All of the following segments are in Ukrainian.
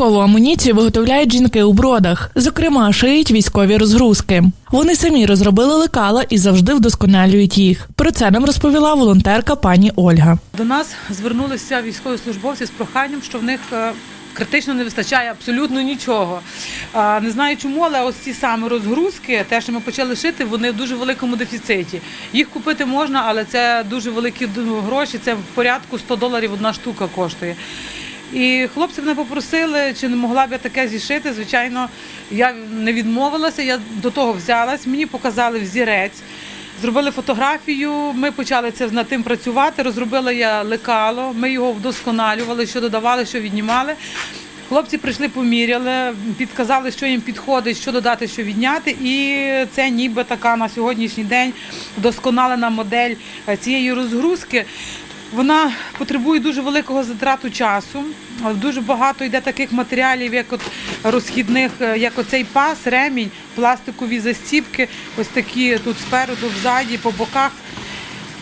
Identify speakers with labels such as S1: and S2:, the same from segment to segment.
S1: Військову амуніцію виготовляють жінки у бродах. Зокрема, шиють військові розгрузки. Вони самі розробили лекала і завжди вдосконалюють їх. Про це нам розповіла волонтерка пані Ольга.
S2: До нас звернулися військовослужбовці з проханням, що в них е, критично не вистачає абсолютно нічого. Не знаю чому, але ось ці саме розгрузки, те, що ми почали шити, вони в дуже великому дефіциті. Їх купити можна, але це дуже великі гроші. Це в порядку 100 доларів одна штука коштує. І хлопці мене попросили, чи не могла б я таке зішити. Звичайно, я не відмовилася, я до того взялась. Мені показали взірець. Зробили фотографію, ми почали це над тим працювати. Розробила я лекало, ми його вдосконалювали, що додавали, що віднімали. Хлопці прийшли, поміряли, підказали, що їм підходить, що додати, що відняти. І це ніби така на сьогоднішній день вдосконалена модель цієї розгрузки. Вона потребує дуже великого затрату часу. Дуже багато йде таких матеріалів, як от розхідних, е, як оцей пас, ремінь, пластикові застібки, ось такі тут спереду, взаді, по боках.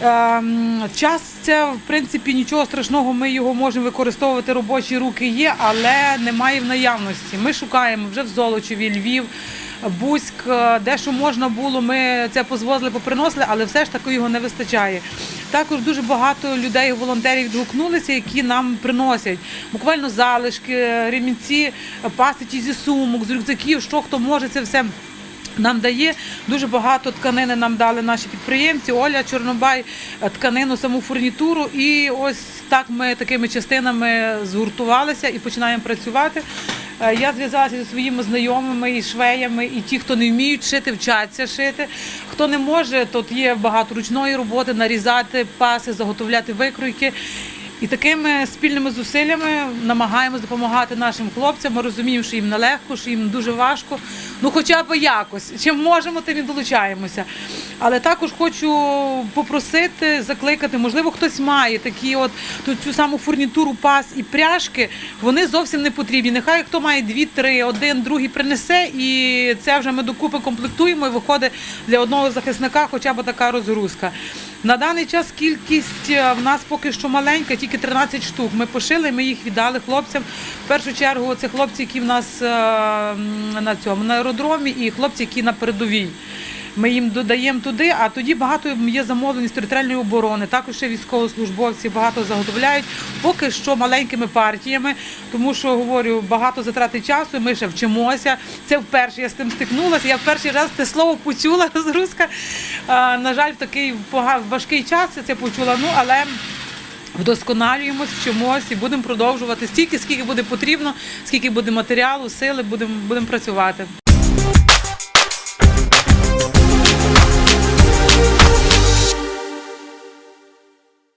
S2: Ем, Час це в принципі нічого страшного. Ми його можемо використовувати. Робочі руки є, але немає в наявності. Ми шукаємо вже в Золочеві, Львів, Бузьк, е, де що можна було. Ми це позвозили, поприносили, але все ж таки його не вистачає. Також дуже багато людей, волонтерів відгукнулися, які нам приносять буквально залишки, ремінці, паситі зі сумок, з рюкзаків, що хто може це все. Нам дає дуже багато тканини. Нам дали наші підприємці. Оля Чорнобай, е, тканину, саму фурнітуру. І ось так ми такими частинами згуртувалися і починаємо працювати. Е, Я зв'язалася зі своїми знайомими і швеями, і ті, хто не вміють шити, вчаться шити. Хто не може, тут є багато ручної роботи, нарізати паси, заготовляти викройки. І такими спільними зусиллями намагаємось допомагати нашим хлопцям. Ми розуміємо, що їм нелегко, що їм дуже важко. Ну, хоча б якось. Чим можемо, тим і долучаємося. Але також хочу попросити, закликати, можливо, хтось має такі от ту цю саму фурнітуру пас і пряжки. Вони зовсім не потрібні. Нехай хто має дві-три, один, другий принесе, і це вже ми докупи комплектуємо і виходить для одного захисника хоча б така розгрузка. На даний час кількість е, в нас поки що маленька, тільки 13 штук. Ми пошили, ми їх віддали хлопцям. В першу чергу це хлопці, які в нас е, на цьому на аеродромі, і хлопці, які на передовій. Ми їм додаємо туди, а тоді багато є замовлень з територіальної оборони. Також ще військовослужбовці багато заготовляють. Поки що маленькими партіями, тому що говорю, багато затрати часу. Ми ще вчимося. Це вперше я з тим стикнулася. Я в перший раз це слово почула розгрузка. А, на жаль, в такий важкий час я це почула. Ну але. Вдосконалюємось, вчимось і будемо продовжувати стільки, скільки буде потрібно, скільки буде матеріалу, сили, будемо будемо працювати.